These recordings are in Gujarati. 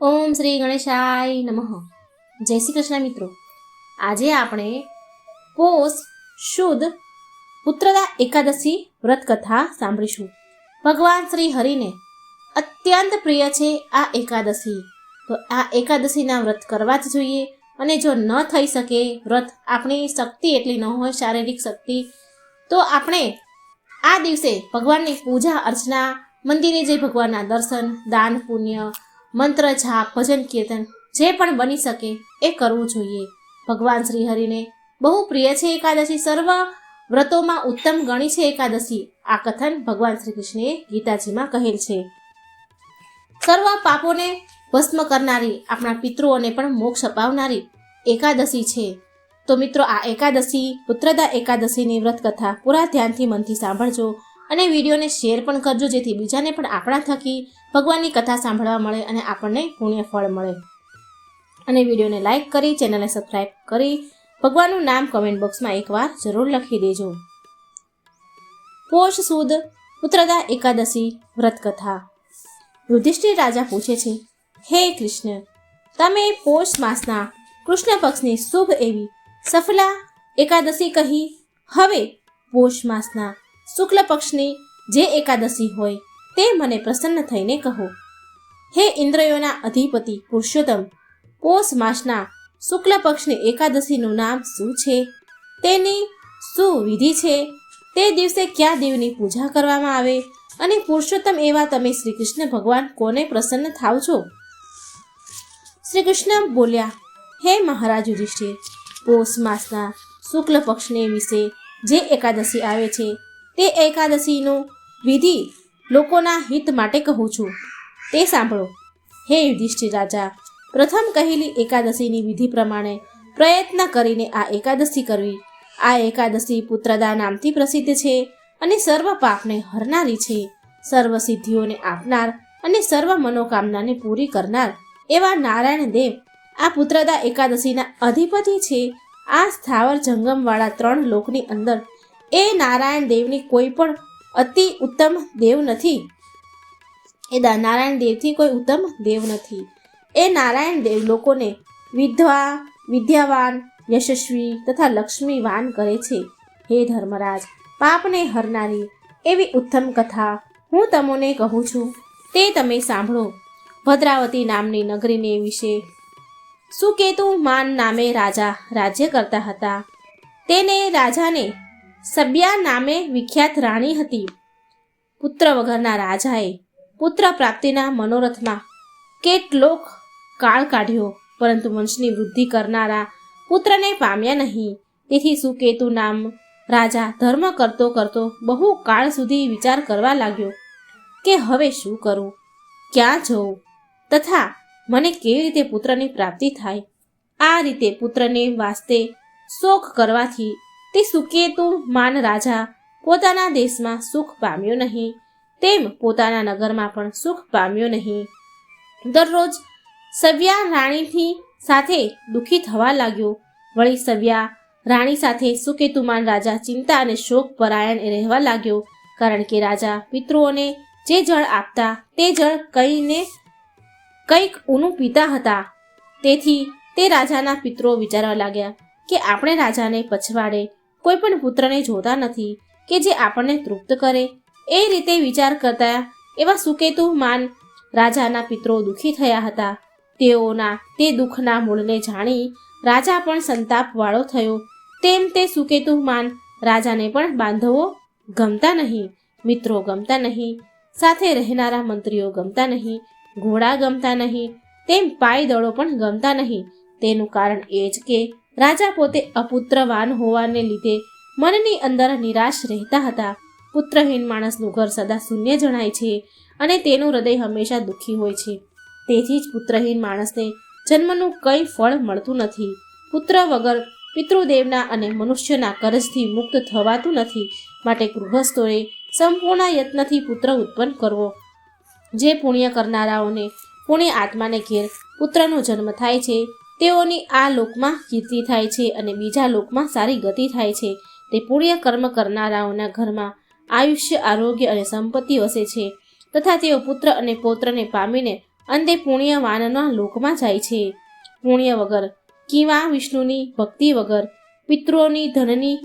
ઓમ શ્રી ગણેશાય નમઃ. જય શ્રી કૃષ્ણ મિત્રો. આજે આપણે પોષ શુદ્ધ પુત્રદા એકાદશી વ્રત કથા સાંભળીશું. ભગવાન શ્રી હરિને અત્યંત પ્રિય છે આ એકાદશી. તો આ એકાદશીના વ્રત કરવા જ જોઈએ અને જો ન થઈ શકે વ્રત આપણી શક્તિ એટલી ન હોય, શારીરિક શક્તિ, તો આપણે આ દિવસે ભગવાનની પૂજા અર્ચના, મંદિરે જઈ ભગવાનના દર્શન, દાન, પુણ્ય મંત્ર, જાપ, ભજન, કીર્તન જે પણ બની શકે એ કરવું જોઈએ. ભગવાન શ્રી હરિને બહુ પ્રિય છે એકાદશી. સર્વ વ્રતોમાં ઉત્તમ ગણી છે એકાદશી. આ કથન ભગવાન શ્રી કૃષ્ણએ ગીતાજીમાં કહેલ છે. સર્વ પાપોને ભસ્મ કરનારી, આપણા પિતૃઓને પણ મોક્ષ અપાવનારી એકાદશી છે. તો મિત્રો, આ એકાદશી, પુત્રદા એકાદશીની વ્રત કથા પૂરા ધ્યાનથી મનથી સાંભળજો અને વિડીયોને શેર પણ કરજો જેથી બીજાને પણ આપણા થકી ભગવાનની કથા સાંભળવા મળે અને આપણને પુણ્ય ફળ મળે. અને વિડીયોને લાઈક કરી, ચેનલને સબસ્ક્રાઈબ કરી, ભગવાનનું નામ કમેન્ટ બોક્સમાં એકવાર જરૂર લખી દેજો. પોષ સુદ પુત્રદા એકાદશી વ્રત કથા યુધિષ્ઠિર રાજા પૂછે છે, હે કૃષ્ણ, તમે પોષ માસના કૃષ્ણ પક્ષની શુભ એવી સફલા એકાદશી કહી? હવે પોષ માસના શુક્લ પક્ષની જે એકાદશી હોય તે મને પ્રસન્ન થઈને કહો, હે ઇન્દ્રયોના અધિપતિ પુરુષોત્તમ, પોષ માસના શુક્લ પક્ષની એકાદશીનું નામ શું છે? તેની શું વિધિ છે? તે દિવસે કયા દેવની પૂજા કરવામાં આવે? અને પુરુષોત્તમ એવા તમે શ્રી કૃષ્ણ ભગવાન કોને પ્રસન્ન થાવ છો? શ્રી કૃષ્ણ બોલ્યા, હે મહારાજ યુધિષ્ઠિર, પોષ માસના શુક્લ પક્ષને વિશે જે એકાદશી આવે છે, તે એકાદશીનું વિધિ લોકોના હિત માટે કહું છું. તે સાંભળો. હે યુધિષ્ઠિર રાજા, પ્રથમ કહેલી એકાદશીની વિધિ પ્રમાણે પ્રયત્ન કરીને આ એકાદશી કરવી. આ એકાદશી પુત્રદા નામથી પ્રસિદ્ધ છે અને સર્વ પાપને હરનારી છે. સર્વ સિદ્ધિઓને આપનાર અને સર્વ મનોકામનાને પૂરી કરનાર એવા નારાયણ દેવ આ પુત્રદા એકાદશીના અધિપતિ છે. આ સ્થાવર જંગમવાળા ત્રણ લોકની અંદર એ નારાયણ દેવની કોઈ પણ અતિ ઉત્તમ દેવ નથી. એ નારાયણ દેવથી કોઈ ઉત્તમ દેવ નથી. એ નારાયણ દેવ લોકોને વિધવા, વિદ્યાવાન, યશસ્વી તથા લક્ષ્મીવાન કરે છે. હે ધર્મરાજ, પાપને હરનારી એવી ઉત્તમ કથા હું તમને કહું છું. તે તમે સાંભળો. ભદ્રાવતી નામની નગરીને વિશે સુકેતુ માન નામે રાજા રાજ્ય કરતા હતા. તેને રાજાને સબ્યા નામે વિખ્યાત રાણી હતી. પુત્ર વગરના રાજાએ પુત્ર પ્રાપ્તિના મનોરથમાં કેટલોક કાળ કાઢ્યો, પરંતુ વંશની વૃદ્ધિ કરનારા પુત્રને પામ્યા નહીં. તેથી સુકેતુ નામ રાજા ધર્મ કરતો કરતો બહુ કાળ સુધી વિચાર કરવા લાગ્યો કે હવે શું કરું? ક્યાં જવું તથા મને કેવી રીતે પુત્રની પ્રાપ્તિ થાય? આ રીતે પુત્રને વાસ્તે શોક કરવાથી તે સુકેતુ માન રાજા પોતાના દેશમાં સુખ પામ્યો નહીં. તેમ પોતાના નગરમાં પણ સુખ પામ્યો નહીં. દરરોજ સવ્યા રાણીથી સાથે દુઃખી થવા લાગ્યો. વળી સવ્યા રાણી સાથે સુકેતુમાન રાજા ચિંતા અને શોક પરાયણ રહેવા લાગ્યો. કારણ કે રાજા પિતૃઓને જે જળ આપતા તે જળ કઈને કંઈક ઊનું પીતા હતા. તેથી તે રાજાના પિતૃઓ વિચારવા લાગ્યા કે આપણે રાજાને પછવાડે કોઈ પણ પુત્રને જોતા નથી કે જે આપણને તૃપ્ત કરે. એ રીતે વિચાર કરતા એવા સુકેતુ માન રાજાના પિત્રો દુઃખી થયા હતા. તેઓના તે દુઃખના મૂળને જાણી રાજા પણ સંતાપવાળો થયો. તેમ તે સુકેતુ માન રાજાને પણ બાંધવો ગમતા નહીં, મિત્રો ગમતા નહીં, સાથે રહેનારા મંત્રીઓ ગમતા નહીં, ઘોડા ગમતા નહીં, તેમ પાયદળો પણ ગમતા નહીં. તેનું કારણ એ જ કે રાજા પોતે અપુત્રવાન હોવાને લીધે મનની અંદર નિરાશ રહેતા હતા. પુત્રહીન માણસનું ઘર સદા શૂન્ય જણાય છે અને તેનું હૃદય હંમેશા દુઃખી હોય છે. તેથી જ પુત્રહીન માણસને જન્મનું કંઈ ફળ મળતું નથી. પુત્ર વગર પિતૃદેવના અને મનુષ્યના કરજથી મુક્ત થવાતું નથી. માટે ગૃહસ્થોએ સંપૂર્ણ યત્નથી પુત્ર ઉત્પન્ન કરવો. જે પુણ્ય કરનારાઓને પુણ્ય આત્માને ઘેર પુત્રનો જન્મ થાય છે તેઓની આ લોકમાં કીર્તિ થાય છે અને બીજા લોકમાં સારી ગતિ થાય છે. તે પુણ્ય કર્મ કરનારાઓના ઘરમાં આયુષ્ય, આરોગ્ય અને સંપત્તિ વસે છે તથા તેઓ પુત્ર અને પૌત્રને પામીને અંતે પુણ્યવાનના લોકમાં જાય છે. પુણ્ય વગર કિંવા, વિષ્ણુની ભક્તિ વગર પિતૃઓની ધનની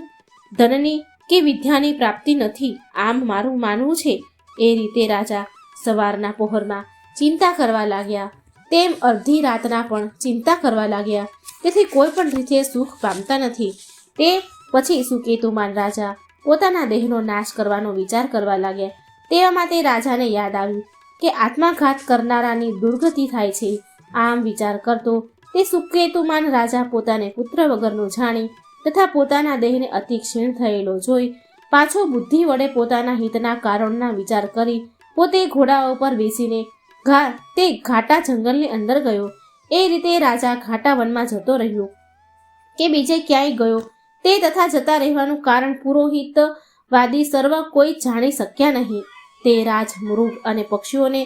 ધનની કે વિદ્યાની પ્રાપ્તિ નથી, આમ મારું માનવું છે. એ રીતે રાજા સવારના પહોરમાં ચિંતા કરવા લાગ્યા. તેમ અડધી રાતના પણ ચિંતા કરવા લાગ્યા. તેથી કોઈ પણ રીતે સુખ પામતા નથી. તે પછી સુકેતુમાન રાજા પોતાના દેહનો નાશ કરવાનો વિચાર કરવા લાગ્યા. તેવામાં તે રાજાને યાદ આવ્યું કે આત્માઘાત કરનારાની દુર્ગતિ થાય છે. આમ વિચાર કરતો તે સુકેતુમાન રાજા પોતાને પુત્ર વગરનું જાણી તથા પોતાના દેહને અતિ ક્ષીણ થયેલો જોઈ પાછો બુદ્ધિ વડે પોતાના હિતના કારણના વિચાર કરી પોતે ઘોડા ઉપર બેસીને ઘા તે ઘાટા જંગલની અંદર ગયો. એ રીતે રાજા ઘાટા વનમાં જતો રહ્યો. કે બીજે ક્યાંય ગયો. તે તથા જતા રહેવાનું કારણ પુરોહિત વાદી સર્વ કોઈ જાણી શક્યા નહીં. તે રાજ, મૃગ અને પક્ષીઓને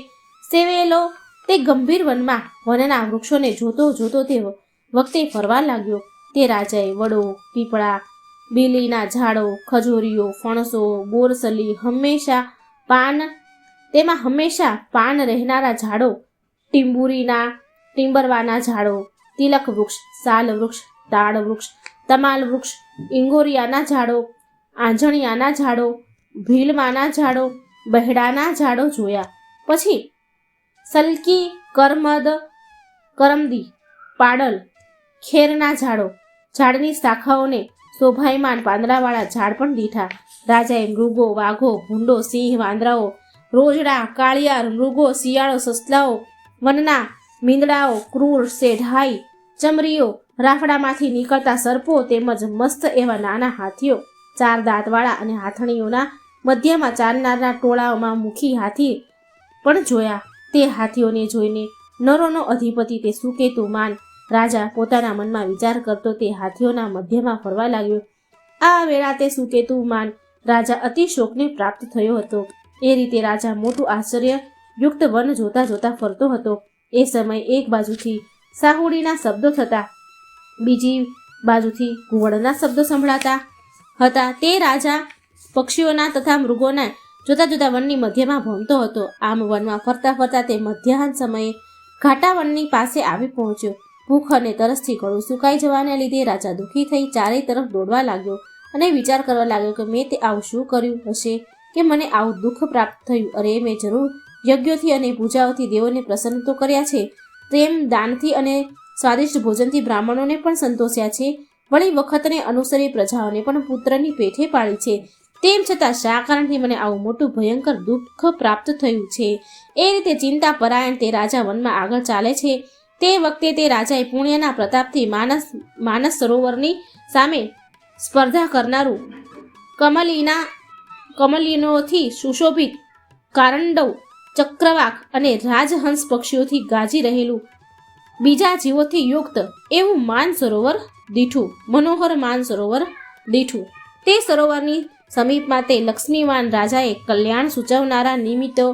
સેવેલો. તે ગંભીર વનમાં વનના વૃક્ષોને જોતો જોતો તે વખતે ફરવા લાગ્યો. તે રાજાએ વડો, પીપળા, બીલીના ઝાડો, ખજૂરીઓ, ફણસો, બોરસલી, હંમેશા પાન તેમાં હંમેશા પાન રહેનારા ઝાડો, ટીંબુરીના, ટીંબરવાના ઝાડો, તિલક વૃક્ષ, સાલ વૃક્ષ તાડ વૃક્ષ, તમાલ વૃક્ષ, ઇંગોરિયાના ઝાડો, આંજણિયાના ઝાડો ભીલમાના ઝાડો, બહેડાના ઝાડો જોયા. પછી સલકી, કરમદ, કરમદી, પાડલ, ખેરના ઝાડો, ઝાડની શાખાઓને શોભાયમાન પાંદડાવાળા ઝાડ પણ દીઠા. રાજાએ મૃગો, વાઘો, ભૂંડો, સિંહ, વાંદરાઓ રોજડા કાળિયાર, મૃગો, શિયાળો, સસલાઓ, વનના મીંદડાઓ, ક્રૂર સેઢાઈ ચમરીઓ રાફડામાંથી નીકળતા સર્પો તેમજ મસ્ત એવા નાના હાથીઓ, ચાર દાંતવાળા અને હાથણીઓના મધ્યમાં ચાલનારના ટોળાઓમાં મુખી હાથી પણ જોયા. તે હાથીઓને જોઈને નરોનો અધિપતિ તે સુકેતુ માન રાજા પોતાના મનમાં વિચાર કરતો તે હાથીઓના મધ્યમાં ફરવા લાગ્યો. આ વેળા તે સુકેતુ માન રાજા અતિશોકને પ્રાપ્ત થયો હતો. એ રીતે રાજા મોટું આશ્ચર્ય યુક્ત વન જોતા જોતા ફરતો હતો. એ સમયે એક બાજુથી સાહુડીના શબ્દો થતા, બીજી બાજુથી ઘુવડના શબ્દો સંભળાતા હતા. તે રાજા પક્ષીઓના તથા મૃગોના જોતા જોતા વનની મધ્યમાં ભમતો હતો. આમ વનમાં ફરતા ફરતા તે મધ્યાહન સમયે ઘાટા વનની પાસે આવી પહોંચ્યો. ભૂખ અને તરસથી ગળું સુકાઈ જવાને લીધે રાજા દુઃખી થઈ ચારેય તરફ દોડવા લાગ્યો અને વિચાર કરવા લાગ્યો કે મેં તે આવું શું કર્યું હશે? કે મને આવું દુઃખ પ્રાપ્ત થયું. અરે, મેં જરૂર યજ્ઞોથી અને પૂજાઓથી દેવોને પ્રસન્ન તો કર્યા છે. તેમ દાનથી અને સ્વાદિષ્ટ ભોજનથી બ્રાહ્મણોને પણ સંતોષ્યા છે. વળી વખતને અનુસરી પ્રજાઓને પણ પુત્રની પેઠે પાડી છે. તેમ છતાં શા કારણથી મને આવું મોટું ભયંકર દુઃખ પ્રાપ્ત થયું છે? એ રીતે ચિંતા પરાયણ તે રાજા વનમાં આગળ ચાલે છે. તે વખતે તે રાજાએ પુણ્યના પ્રતાપથી માનસ માનસ સરોવરની સામે સ્પર્ધા કરનારું કમલીના કમલીનોથી સુશોભિત કારંડવ ચક્રવાક અને રાજહંસ પક્ષીઓથી ગાજી રહેલું. બીજા જીવોથી યુક્ત એવું માન સરોવર દીઠું, મનોહર માન સરોવર દીઠું. તે સરોવરની સમીપમાં તે લક્ષ્મીવાન રાજાએ કલ્યાણ સૂચવનારા નિમિત્તો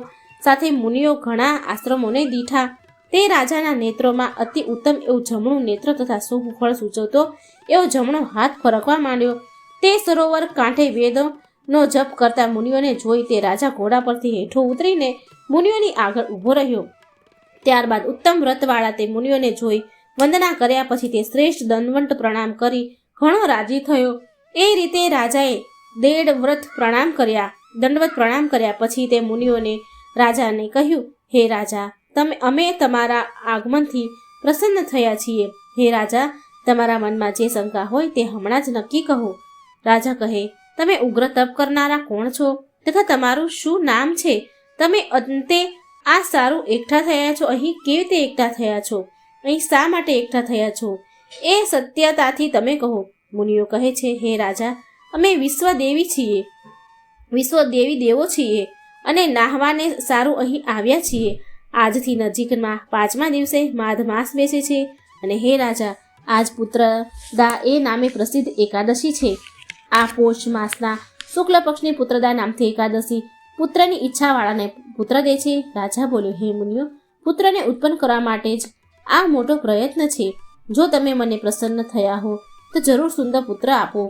સાથે મુનિઓ ઘણા આશ્રમોને દીઠા. તે રાજાના નેત્રોમાં અતિ ઉત્તમ એવું જમણું નેત્ર તથા શુભ ફળ સૂચવતો એવો જમણો હાથ ફરકવા માંડ્યો. તે સરોવર કાંઠે વેદનો જપ કરતા મુનિઓને જોઈ તે રાજા ઘોડા પરથી હેઠો ઉતરીને મુનિઓની આગળ ઊભો રહ્યો. ત્યારબાદ ઉત્તમ વ્રતવાળા તે મુનિઓને જોઈ વંદના કર્યા પછી તે શ્રેષ્ઠ દંડવંત પ્રણામ કરી ઘણો રાજી થયો. એ રીતે રાજાએ દેડ વ્રત પ્રણામ કર્યા. દંડવત પ્રણામ કર્યા પછી તે મુનિઓને રાજાને કહ્યું, હે રાજા, તમે, અમે તમારા આગમનથી પ્રસન્ન થયા છીએ. હે રાજા, તમારા મનમાં જે શંકા હોય તે હમણાં જ નક્કી કહો. રાજા કહે તમે ઉગ્ર તપ કરનારા કોણ છો? તથા તમારું શું નામ છે? તમે અંતે આ સારું એકઠા થયા છો? અહીં કેવી રીતે એકઠા થયા છો? અહીં શા માટે એકઠા થયા છો? એ સત્યતાથી તમે કહો. મુનિઓ કહે છે, હે રાજા, અમે વિશ્વદેવી છીએ. વિશ્વ દેવી દેવો છીએ અને નાહવાને સારું અહીં આવ્યા છીએ. આજથી નજીકમાં પાંચમા દિવસે માધ માસ બેસે છે. અને હે રાજા, આજ પુત્ર દા એ નામે પ્રસિદ્ધ એકાદશી છે. આ પોષ માસના શુક્લ પક્ષની પુત્રદા નામથી એકાદશી. પુત્રની ઈચ્છાવાળાને પુત્ર દે છે. રાજા બોલ્યો, હે મુનિયો પુત્રને ઉત્પન્ન કરવા માટે જ આ મોટો પ્રયત્ન છે. જો તમે મને પ્રસન્ન થયા હો, તો જરૂર સુંદર પુત્ર આપો.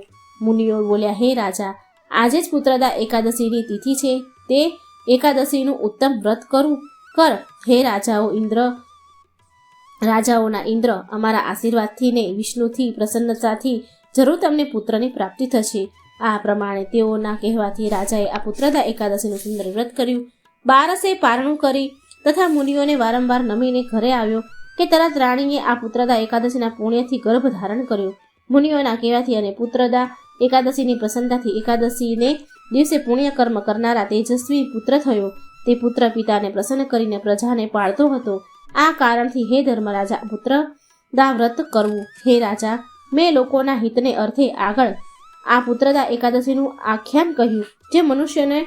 મુનિઓ બોલ્યા, હે રાજા, આજે જ પુત્રદા એકાદશીની તિથિ છે. તે એકાદશીનું ઉત્તમ વ્રત કરું. કર, હે રાજાઓ ઇન્દ્ર. રાજાઓના ઇન્દ્ર અમારા આશીર્વાદથી ને વિષ્ણુથી પ્રસન્નતાથી જરૂર તમને પુત્રની પ્રાપ્તિ થશે. આ પ્રમાણે તેઓના કહેવાથી રાજાએ આ પુત્રદા એકાદશીનું સુંદર વ્રત કર્યું. બારસે પારણું કરી તથા મુનિઓને વારંવાર નમીને ઘરે આવ્યો કે તરત રાણીએ આ પુત્રદા એકાદશીના પુણ્યથી ગર્ભ ધારણ કર્યો. મુનિઓના કહેવાથી અને પુત્રદા એકાદશીની પ્રસન્નતાથી એકાદશીને દિવસે પુણ્ય કર્મ કરનારા તેજસ્વી પુત્ર થયો. તે પુત્ર પિતાને પ્રસન્ન કરીને પ્રજાને પાળતો હતો. આ કારણથી હે ધર્મરાજા પુત્ર, દા વ્રત કરવું. હે રાજા મેં લોકોના હિતને અર્થે આગળ આ પુત્રદા એકાદશીનું આખ્યાન કહ્યું. જે મનુષ્યને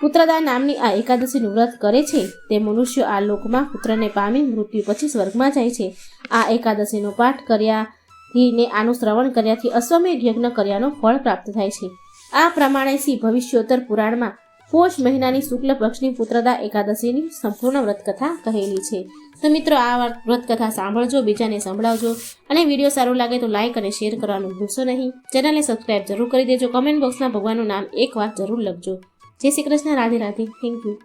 પુત્રદા નામની આ એકાદશીનું વ્રત કરે છે, તે મનુષ્ય આ લોકમાં પુત્રને પામી મૃત્યુ પછી સ્વર્ગમાં જાય છે. આ એકાદશીનો પાઠ કર્યાથી ને આનું શ્રવણ કર્યાથી અશ્વમેઘ યજ્ઞ કર્યાનો ફળ પ્રાપ્ત થાય છે. આ પ્રમાણે શ્રી ભવિષ્યોત્તર પુરાણમાં પોષ મહિનાની શુક્લ પક્ષની પુત્રદા એકાદશીની સંપૂર્ણ વ્રતકથા કહેલી છે. તો મિત્રો, આ વાર વ્રતકથા સાંભળજો, બીજાને સંભળાવજો અને વીડિયો સારો લાગે તો લાઇક અને શેર કરવાનું ભૂલશો નહીં. ચેનલને સબસ્ક્રાઇબ જરૂર કરી દેજો. કમેન્ટ બોક્સમાં ભગવાનનું નામ એક વાર જરૂર લખજો. જય શ્રી કૃષ્ણ. રાધે રાધે. Thank you.